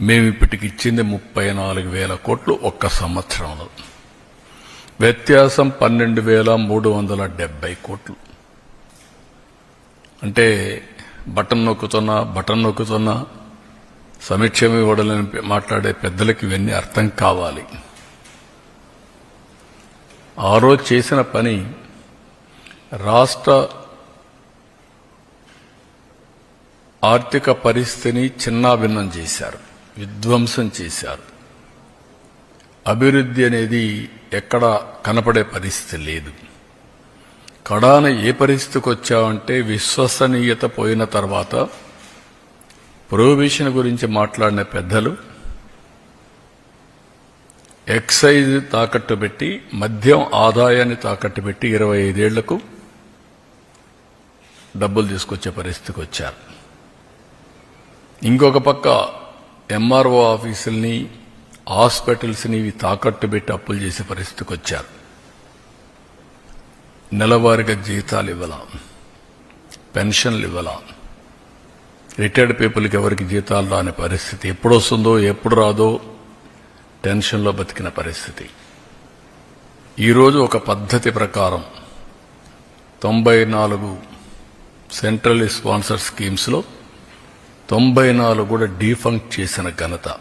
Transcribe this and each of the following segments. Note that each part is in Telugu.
మేము ఇప్పటికి ఇచ్చింది ముప్పై నాలుగు వేల కోట్లు ఒక్క సంవత్సరంలో. వ్యత్యాసం పన్నెండు వేల మూడు వందల డెబ్బై కోట్లు. అంటే బటన్ నొక్కుతున్నా బటన్ నొక్కుతున్నా సమీక్షం ఇవ్వడలని మాట్లాడే పెద్దలకి ఇవన్నీ అర్థం కావాలి. ఆ రోజు చేసిన పని రాష్ట్ర ఆర్థిక పరిస్థితిని చిన్నాభిన్నం చేశారు. విధ్వంసం చేశారు. అభివృద్ధి అనేది ఎక్కడ కనపడే పరిస్థితి లేదు. కడాన ఏ పరిస్థితికి వచ్చామంటే విశ్వసనీయత పోయిన తర్వాత ప్రొహిబిషన్ గురించి మాట్లాడిన పెద్దలు ఎక్సైజ్ తాకట్టు పెట్టి మద్యం ఆదాయాన్ని తాకట్టు పెట్టి ఇరవై ఐదేళ్ళకు డబ్బులు తీసుకొచ్చే పరిస్థితికి వచ్చారు. ఇంకొక పక్క ఎంఆర్ఓ ఆఫీసుల్ని హాస్పిటల్స్ని ఇవి తాకట్టు పెట్టి అప్పులు చేసే పరిస్థితికి వచ్చారు. నెలవారీగా జీతాలు ఇవ్వాల. పెన్షన్లు ఇవ్వాల. రిటైర్డ్ పీపుల్కి ఎవరికి జీతాలు రాని పరిస్థితి ఎప్పుడు వస్తుందో ఎప్పుడు రాదో టెన్షన్లో బతికిన పరిస్థితి. ఈరోజు ఒక పద్ధతి ప్రకారం తొంభై నాలుగు సెంట్రల్ స్పాన్సర్ స్కీమ్స్లో తొంభై నాలుగు కూడా డీఫంక్ట్ చేసిన ఘనత.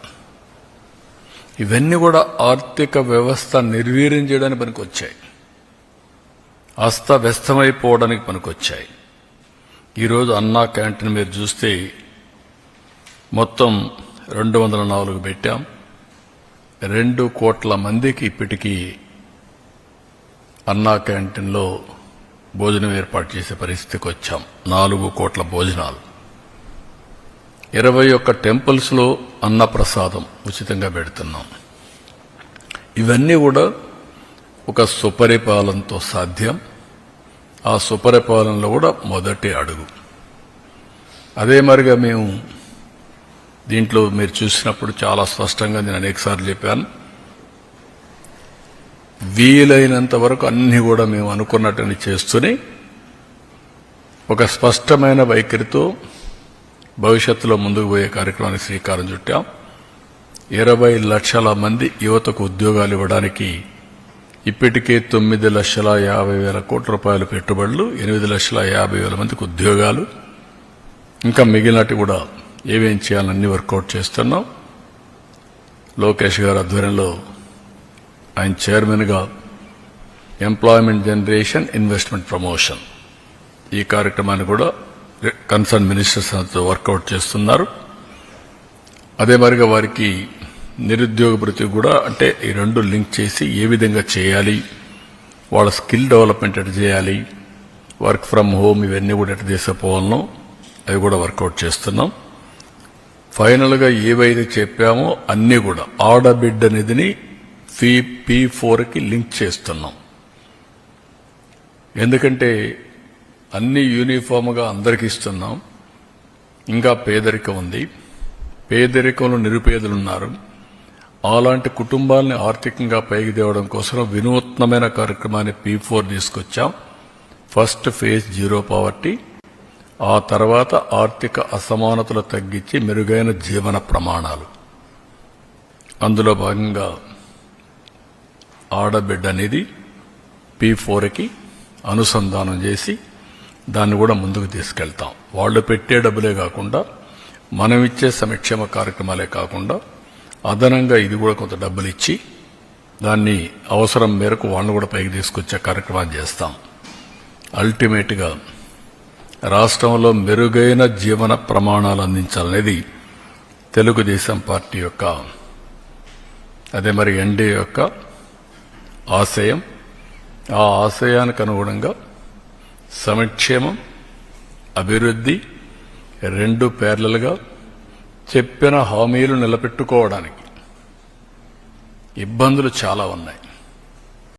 ఇవన్నీ కూడా ఆర్థిక వ్యవస్థ నిర్వీర్యం చేయడానికి పనికొచ్చాయి. అస్తవ్యస్తమైపోవడానికి పనికొచ్చాయి. ఈరోజు అన్నా క్యాంటీన్ మీరు చూస్తే మొత్తం రెండు వందల నాలుగు పెట్టాం. రెండు కోట్ల మందికి ఇప్పటికీ అన్నా క్యాంటీన్లో భోజనం ఏర్పాటు చేసే పరిస్థితికి వచ్చాం నాలుగు కోట్ల భోజనాలు. ఇరవై ఒక్క టెంపుల్స్లో అన్నప్రసాదం ఉచితంగా పెడుతున్నాం. ఇవన్నీ కూడా ఒక సుపరిపాలనతో సాధ్యం. ఆ సుపరిపాలనలో కూడా మొదటి అడుగు. అదే మరిగా మేము దీంట్లో మీరు చూసినప్పుడు చాలా స్పష్టంగా నేను అనేకసార్లు చెప్పాను. వీలైనంత వరకు అన్ని కూడా మేము అనుకున్నట్టుని చేస్తూనే ఒక స్పష్టమైన వైఖరితో భవిష్యత్తులో ముందుకు పోయే కార్యక్రమానికి శ్రీకారం చుట్టాం. ఇరవై లక్షల మంది యువతకు ఉద్యోగాలు ఇవ్వడానికి ఇప్పటికే తొమ్మిది లక్షల యాభై వేల కోట్ల రూపాయల పెట్టుబడులు ఎనిమిది లక్షల యాభై వేల మందికి ఉద్యోగాలు. ఇంకా మిగిలినట్టు కూడా ఏమేం చేయాలన్నీ వర్కౌట్ చేస్తున్నాం. లోకేష్ గారి ఆధ్వర్యంలో ఆయన చైర్మన్గా ఎంప్లాయ్మెంట్ జనరేషన్ ఇన్వెస్ట్మెంట్ ప్రమోషన్ ఈ కార్యక్రమాన్ని కూడా కన్సర్న్ మినిస్టర్స్ వర్కౌట్ చేస్తున్నారు. అదే మరిగా వారికి నిరుద్యోగ భృతి కూడా అంటే ఈ రెండు లింక్ చేసి ఏ విధంగా చేయాలి వాళ్ళ స్కిల్ డెవలప్మెంట్ ఎట్ చేయాలి వర్క్ ఫ్రమ్ హోమ్ ఇవన్నీ కూడా ఎట్ తీసుకుపోవాలనో అవి కూడా వర్కౌట్ చేస్తున్నాం. ఫైనల్గా ఏవైతే చెప్పామో అన్నీ కూడా ఆడబిడ్డ నిధిని ఫీ పీ ఫోర్కి లింక్ చేస్తున్నాం. ఎందుకంటే అన్ని యూనిఫామ్గా అందరికి ఇస్తున్నాం. ఇంకా పేదరికం ఉంది. పేదరికంలో నిరుపేదలు ఉన్నారు అలాంటి కుటుంబాలని ఆర్థికంగా పైకి తేవడం కోసం వినూత్నమైన కార్యక్రమాన్ని పీ ఫోర్ తీసుకొచ్చాం. First phase zero poverty. ఆ తర్వాత ఆర్థిక అసమానతలు తగ్గించి మెరుగైన జీవన ప్రమాణాలు. అందులో భాగంగా ఆడబిడ్డ అనేది పీ ఫోర్కి అనుసంధానం చేసి దాన్ని కూడా ముందుకు తీసుకెళ్తాం. వాళ్ళు పెట్టే డబ్బులే కాకుండా మనం ఇచ్చే సంక్షేమ కార్యక్రమాలే కాకుండా అదనంగా ఇది కూడా కొంత డబ్బులు ఇచ్చి దాన్ని అవసరం మేరకు వాళ్ళని కూడా పైకి తీసుకొచ్చే కార్యక్రమాన్ని చేస్తాం. అల్టిమేట్గా రాష్ట్రంలో మెరుగైన జీవన ప్రమాణాలు అందించాలనేది తెలుగుదేశం పార్టీ యొక్క అదే మరి ఎన్డీఏ యొక్క ఆశయం. ఆ ఆశయానికి అనుగుణంగా సమక్షేమం అభివృద్ధి రెండు పేర్లలుగా చెప్పిన హామీలు నిలబెట్టుకోవడానికి ఇబ్బందులు చాలా ఉన్నాయి.